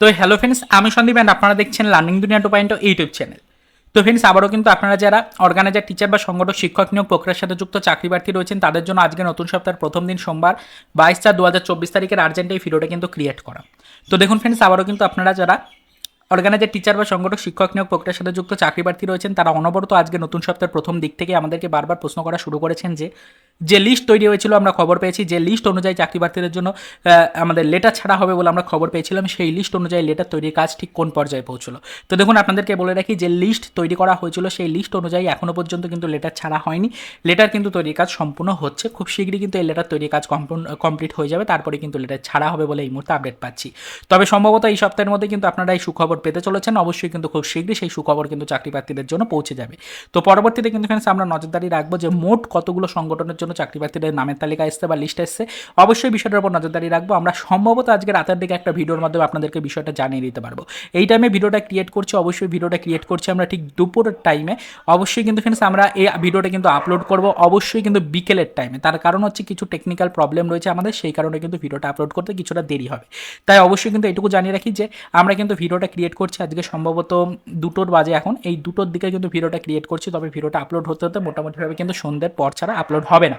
তো hello friends আমি Sandeep and আপনারা দেখছেন learning Duniya two point YouTube channel তো ফ্রেন্ডস আবারও কিন্তু আপনারা যারা অর্গানাইজার টিচার বা সংগঠক, শিক্ষক নিয়োগ প্রক্রিয়ার সাথে যুক্ত চাকরি প্রার্থী রয়েছেন, তাদের জন্য আজকে নতুন সপ্তাহের প্রথম দিন সোমবার, বাইশ চার দু হাজার চব্বিশ তারিখের আর্জেন্ট এই ভিডিওটা কিন্তু ক্রিয়েট করা। তো দেখুন ফ্রেন্ডস আবারও কিন্তু আপনারা যারা অর্গানাইজার টিচার বা সংগঠক, শিক্ষক নিয়োগ প্রক্রিয়ার সাথে যুক্ত চাকরি প্রার্থী রয়েছেন, তারা অনবরত আজকে নতুন সপ্তাহের প্রথম দিক থেকে আমাদেরকে বারবার প্রশ্ন করা শুরু করেছেন যে যে লিস্ট তৈরি হয়েছিল, আমরা খবর পেয়েছি। যে লিস্ট অনুযায়ী চাকরি প্রার্থীদের জন্য আমাদের লেটার ছাড়া হবে বলে আমরা খবর পেয়েছিলাম। সেই লিস্ট অনুযায়ী লেটার তৈরির কাজ ঠিক কোন পর্যায়ে পৌঁছলো? তো দেখুন, আপনাদেরকে বলে রাখি, যে লিস্ট তৈরি করা হয়েছিল, সেই লিস্ট অনুযায়ী এখনও পর্যন্ত কিন্তু লেটার ছাড়া হয়নি। লেটার কিন্তু তৈরির কাজ সম্পূর্ণ হচ্ছে। খুব শীঘ্রই কিন্তু এই লেটার তৈরির কাজ কমপ্লিট হয়ে যাবে। তারপরে কিন্তু লেটার ছাড়া হবে বলে এই মুহূর্তে আপডেট পাচ্ছি। তবে সম্ভবত এই সপ্তাহের মধ্যে কিন্তু আপনারা এই সুখবর পেতে চলেছেন। অবশ্যই কিন্তু খুব শীঘ্রই সেই সুখবর কিন্তু চাকরি প্রার্থীদের জন্য পৌঁছে যাবে। তো পরবর্তীতে কিন্তু এখানে আমরা নজরদারি রাখব যে মোট কতগুলো সংগঠনের জন্য চাকরি প্রার্থীদের নামের তালিকা এসছে বা লিস্ট এসছে, অবশ্যই বিষয়টার উপর নজরদারি রাখব। আমরা সম্ভবত আজকে রাতের দিকে একটা ভিডিওর মাধ্যমে আপনাদেরকে বিষয়টা জানিয়ে দিতে পারব। এই টাইমে ভিডিওটা ক্রিয়েট করছি, অবশ্যই ভিডিওটা ক্রিয়েট করছি আমরা ঠিক দুপুরের টাইমে অবশ্যই কিন্তু ফ্রেন্ডস আমরা এই ভিডিওটা কিন্তু আপলোড করব, অবশ্যই কিন্তু বিকেলের টাইমে তার কারণ হচ্ছে কিছু টেকনিক্যাল প্রবলেম রয়েছে আমাদের, সেই কারণে কিন্তু ভিডিওটা আপলোড করতে কিছুটা দেরি হবে। তাই অবশ্যই কিন্তু এটুকু জানিয়ে রাখি যে, আমরা কিন্তু ভিডিওটা ক্রিয়েট করছি আজকে সম্ভবত দুটোর বাজে এখন। এই দুটোর দিকে কিন্তু ভিডিওটা ক্রিয়েট করছি, তবে ভিডিওটা আপলোড হতে হতে মোটামুটিভাবে কিন্তু সন্ধ্যের পর ছাড়া আপলোড হবে না।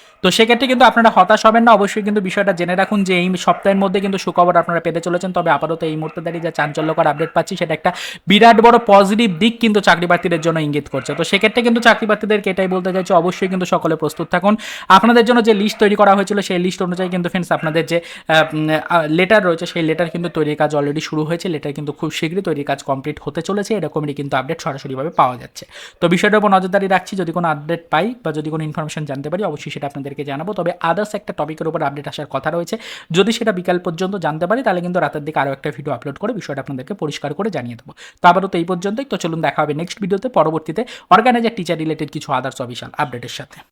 তো সেক্ষেত্রে কিন্তু আপনারা হতাশ হবেন না, অবশ্যই কিন্তু বিষয়টা জেনে রাখুন যে এই সপ্তাহের মধ্যে কিন্তু সুখবর আপনারা পেতে চলেছেন। তবে আপাতত এই মুহূর্তে দাঁড়িয়ে যা চাঞ্চল্যকর আপডেট পাচ্ছি, সেটা একটা বিরাট বড় পজিটিভ দিক কিন্তু চাকরি প্রার্থীদের জন্য ইঙ্গিত করছে। তো সেক্ষেত্রে কিন্তু চাকরি প্রার্থীদেরকে এটাই বলতে চাইছি, অবশ্যই কিন্তু সকলে প্রস্তুত থাকুন। আপনাদের জন্য যে লিস্ট তৈরি করা হয়েছিল, সেই লিস্ট অনুযায়ী কিন্তু ফ্রেন্ডস আপনাদের যে লেটার রয়েছে, সেই লেটার কিন্তু তৈরির কাজ অলরেডি শুরু হয়েছে। লেটার কিন্তু খুব শীঘ্রই তৈরির কাজ কমপ্লিট হতে চলেছে। এরকমই কিন্তু আপডেট সরাসরিভাবে পাওয়া যাচ্ছে। তো বিষয়টার উপর নজরদারি রাখছি। যদি কোনো আপডেট পাই বা যদি কোনো ইনফরমেশন জানতে পারি, অবশ্যই সেটা আপনাদেরকে জানাব। তবে আদার্স একটা টপিকের উপর আপডেট আসার কথা রয়েছে। যদি সেটা বিকাল পর্যন্ত জানতে পারি, তাহলে কিন্তু রাতের দিকে আরও একটা ভিডিও আপলোড করে বিষয়টা আপনাদেরকে পরিষ্কার করে জানিয়ে দেবো। তো আবারও তো এই পর্যন্তই। তো চলুন দেখা হবে নেক্সট ভিডিওতে পরবর্তীতে অর্গানাইজার টিচার রিলেটেড কিছু আদার্স অফিসিয়াল আপডেটের সাথে।